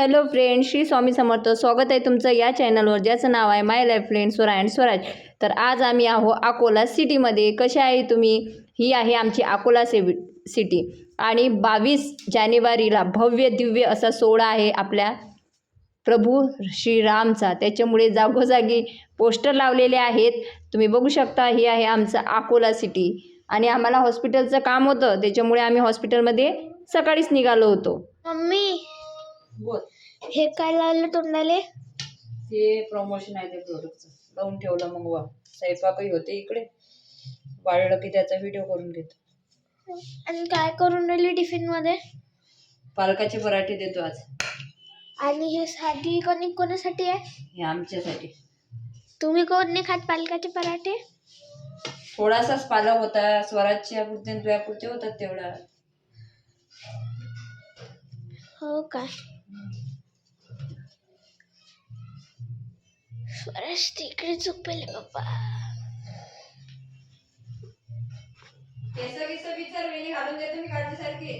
Hello friend Shri Swami Samarth. स्वागत आहे तुमचं या चॅनलवर ज्याचं नाव आहे my life friend Swara and Swaraj तर आज आम्ही आहो अकोला सिटीमध्ये कशा आहे तुम्ही? ही आहे आमची अकोला सिवि सिटी आणि बावीस जानेवारीला भव्य दिव्य असा सोहळा आहे आपल्या प्रभू श्रीरामचा त्याच्यामुळे जागोजागी पोस्टर लावलेले आहेत. तुम्ही बघू शकता ही आहे आमचं अकोला सिटी आणि आम्हाला हॉस्पिटलचं काम होतं. त्याच्यामुळे आम्ही हॉस्पिटलमध्ये सकाळीच निघालो होतो. मम्मी बोल. हे काय लावलं तोंडाले? ते प्रमोशन आहे त्या प्रोडक्टचं लावून ठेवलं मग वा. स्वयंपाकही होते इकडे. वाढलं की त्याचा व्हिडिओ करून घेतो आणि काय करून राहिली टिफिनमध्ये? पालकाचे पराठे देतो आज. आणि हे साठी कोणी कोणासाठी आहे? हे आमच्यासाठी. तुम्ही कोण नाही खात पालकाचे पराठे? थोडासाच पालक होता. स्वराजच्या पुरते आणि होतात तेवढा. हो काय स्वराज तिकडे झोपेल बाबा केस गिस विचार वेणी घालून देतो मी काळजीसारखी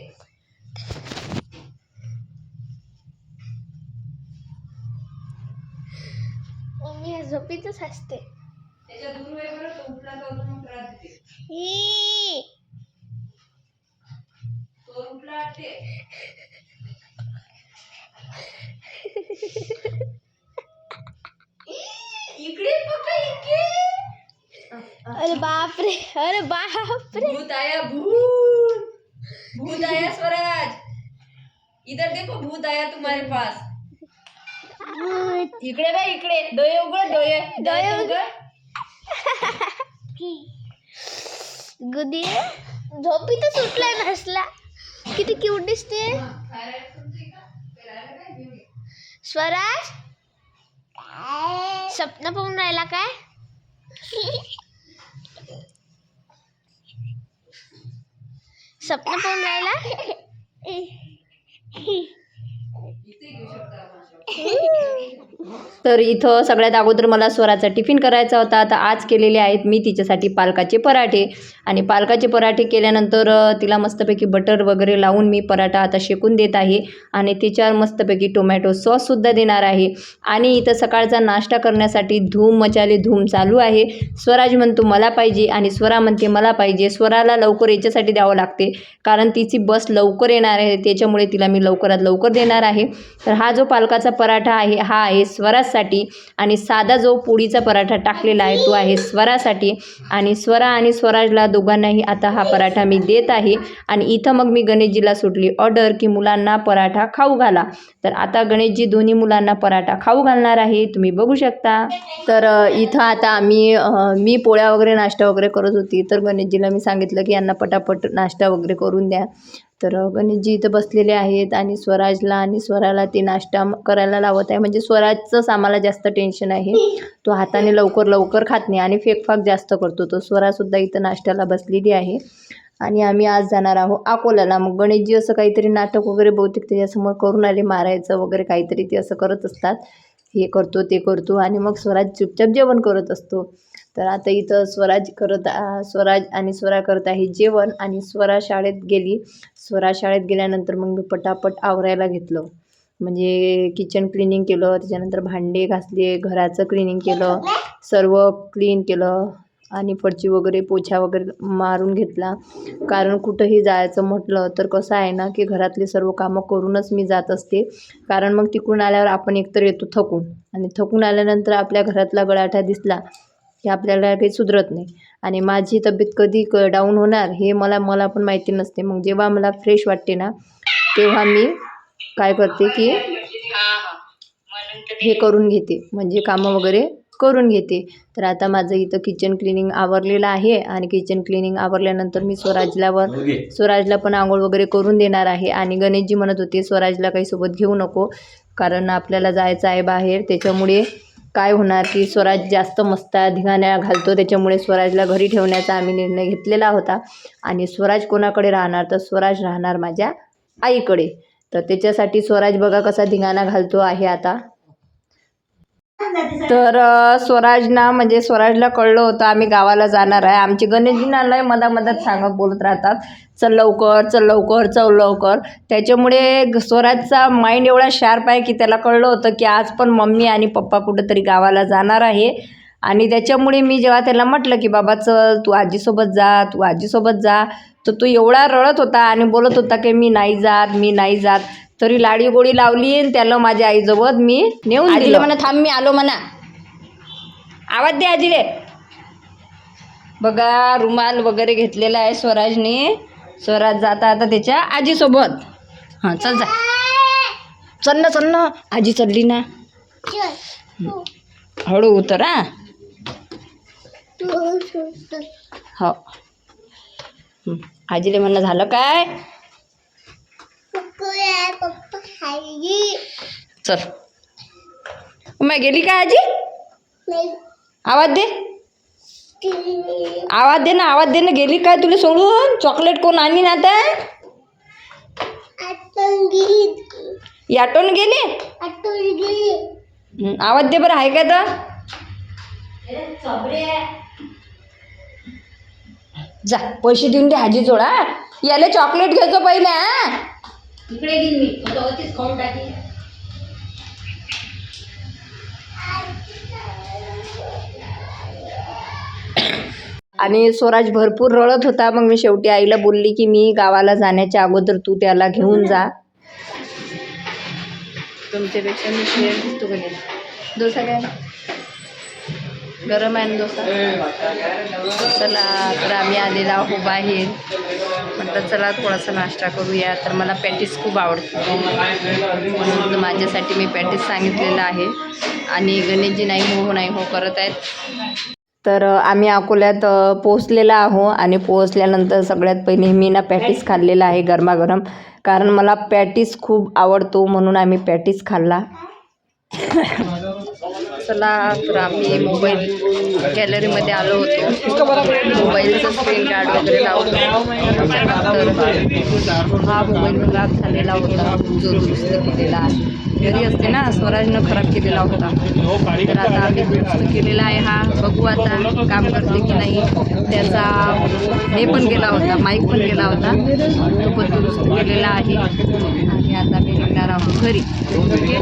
मम्मी झोपीतच असते. त्याच्या दूर वेळ बरं तो उठला तर अजून मग त्रास देते ई! तो उठला वाटते. इकडे बघा इकडे. अरे बापरे अरे बापरे. भूत आया भूत. भूत आया स्वराज. इधर देखो भूत आया तुम्हारे पास. इकडे बघ इकडे. डोळे उघड डोळे. डोळे उघड. गुदी झोपीतच उठलाय नसला किती क्यूट दिसते. स्वराज? स्वप्न पाहून राहिला काय? स्वप्न पाहून राहिला? तर इथं सगळ्यात अगोदर मला स्वराचा टिफिन करायचा होता. तर आज केलेले आहेत मी तिच्यासाठी पालकाचे पराठे. आणि पालकाचे पराठे केल्यानंतर तिला मस्तपैकी बटर वगैरे लावून मी पराठा आता शेकून देत आहे. आणि तिच्यावर मस्तपैकी टोमॅटो सॉससुद्धा देणार आहे. आणि इथं सकाळचा नाश्ता करण्यासाठी धूम मचाले धूम चालू आहे. स्वराज म्हणतो मला पाहिजे. आणि स्वरा म्हणते मला पाहिजे. स्वराला लवकर याच्यासाठी द्यावं लागते. कारण तिची बस लवकर येणार आहे. त्याच्यामुळे तिला मी लवकरात लवकर देणार आहे. तर हा जो पालकाचा पराठा आहे हा आहे स्वरासाठी आणि साधा जो पोळीचा पराठा टाकलेला आहे तो आहे स्वरासाठी. आणि स्वरा आणि स्वराजला दोघांनाही आता हा पराठा मी देत आहे. आणि इथं मग मी गणेशजीला सुटली ऑर्डर की मुलांना पराठा खाऊ घाला. तर आता गणेशजी दोन्ही मुलांना पराठा खाऊ घालणार आहे. तुम्ही बघू शकता. तर इथं आता आम्ही मी पोळ्या वगैरे नाश्ता वगैरे करत होती. तर गणेशजीला मी सांगितलं की यांना पटापट नाश्ता वगैरे करून द्या. तर गणेशजी इथं बसलेले आहेत आणि स्वराजला आणि स्वराला ते नाश्ता करायला लावत आहे. म्हणजे स्वराजचंच आम्हाला जास्त टेन्शन आहे. तो हाताने लवकर लवकर खात नाही आणि फेकफाक जास्त करतो. तो स्वरासुद्धा इथं नाश्त्याला बसलेली आहे. आणि आम्ही आज जाणार आहोत अकोल्याला. मग गणेशजी असं काहीतरी नाटक वगैरे बहुतेक त्याच्यासमोर करून आले. मारायचं वगैरे काहीतरी ते असं करत असतात. हे करतो ते करतो आणि मग स्वराज चुपचाप जेवण करत असतो. तर आता इथं स्वराज करत आ- स्वराज आणि स्वरा करत आहे जेवण आणि स्वरा शाळेत गेली. स्वरा शाळेत गेल्यानंतर मग मी पटापट आवरायला घेतलं. म्हणजे किचन क्लिनिंग केलं त्याच्यानंतर भांडे घासले घराचं क्लिनिंग केलं सर्व क्लीन केलं. आणि फरची वगैरे पोछा वगैरे मारून घेतला. कारण कुठंही जायचं म्हटलं तर कसं आहे ना की घरातले सर्व कामं करूनच मी जात असते. कारण मग तिकडून आल्यावर आपण एकतर येतो थकून. आणि थकून आल्यानंतर आपल्या घरातला गळाठा दिसला की आपल्याला काही सुधरत नाही. आणि माझी तब्येत कधी क डाऊन होणार हे मला मला पण माहिती नसते. मग जेव्हा मला फ्रेश वाटते ना तेव्हा मी काय करते की हे करून घेते. म्हणजे कामं वगैरे करून घेते. तर आता माझं इथं किचन क्लिनिंग आवरलेलं आहे आणि किचन क्लिनिंग आवरल्यानंतर मी स्वराजलावर स्वराजला पण आंघोळ वगैरे करून देणार आहे. आणि गणेशजी म्हणत होते स्वराजला काही सोबत घेऊ नको कारण आपल्याला जायचं आहे बाहेर. त्याच्यामुळे काय होणार की स्वराज जास्त मस्त धिंगाण्या घालतो. त्याच्यामुळे स्वराजला घरी ठेवण्याचा आम्ही निर्णय घेतलेला होता. आणि स्वराज कोणाकडे राहणार? तर स्वराज राहणार माझ्या आईकडे. तर त्याच्यासाठी स्वराज बघा कसा धिंगाणा घालतो आहे आता. तर स्वराजना म्हणजे स्वराजला कळलं होतं आम्ही गावाला जाणार आहे. आमची गणेशजींना लय मधा मधात सांगत बोलत राहतात. चल लवकर चल लवकर चल लवकर. त्याच्यामुळे स्वराजचा माइंड एवढा शार्प आहे की त्याला कळलं होतं की आज पण मम्मी आणि पप्पा कुठंतरी गावाला जाणार आहे. आणि त्याच्यामुळे मी जेव्हा त्याला म्हटलं की बाबा चल तू आजीसोबत जा तू आजीसोबत जा. तर तो एवढा रडत होता आणि बोलत होता की मी नाही जात मी नाही जात. तरी लाडी गोडी लावली आणि त्याला माझ्या आईजवळ मी नेऊन आजीला दिलं. म्हणा थांब मी आलो म्हणा. आवाज दे आजीले. बघा रुमाल वगैरे घेतलेला आहे स्वराजने. स्वराज जाता आता त्याच्या आजीसोबत. हां चल जा. चल ना चल ना. आजी चलली ना. हळू उतर हा. हो. हं. आजीले म्हणणं झालं काय? चल. मग गेली का आजी? आवाज दे. आवाज दे ना आवाज दे ना. गेली काय तुला सोडून? चॉकलेट कोण आणली ना आता याटोन गेली? आवाज दे बरं आहे का तर जा पैसे देऊन दे हाजी जोडा. याला चॉकलेट घ्यायचो पहिले हा? इकडे घेईन मी. होतीच खाऊन टाकी आणि स्वराज भरपूर रडत होता. मग मी शेवटी आईला बोलली की मी गावाला जाण्याच्या अगोदर तू त्याला घेऊन जा. तुमच्यापेक्षा मी शेअर दिसतो का? डोसा काय? गरम आहे ना डोसा. चला तर आम्ही आलेला आहो बाहेर. म्हटलं चला थोडासा नाश्ता करूया. तर मला पॅटीस खूप आवडते. म्हणून माझ्यासाठी मी पॅटीस सांगितलेलं आहे. आणि गणेशजी नाही हो, हो नाही हो करत आहेत. तर आम्ही अकोल्यात पोचलेला आहो. आणि पोहोचल्यानंतर सगळ्यात पहिले मी ना पॅटीस खाल्लेला आहे गरमागरम. कारण मला पॅटीस खूप आवडतो म्हणून आम्ही पॅटीस खाल्ला. चला तर आम्ही मोबाईल गॅलरीमध्ये आलो होतो. मोबाईलचं स्क्रीन गार्ड वगैरे लावतो हा मोबाईल खराब झालेला होता. जो दुरुस्त केलेला आहे. घरी असते ना स्वराजनं खराब केलेला होता. तर आता आम्ही दुरुस्त केलेला आहे हा. बघू आता काम करते की नाही. त्याचा हे पण गेला होता माईक पण गेला होता. तो पण दुरुस्त केलेला आहे. आणि आता मी निघणार आहोत घरी. ओके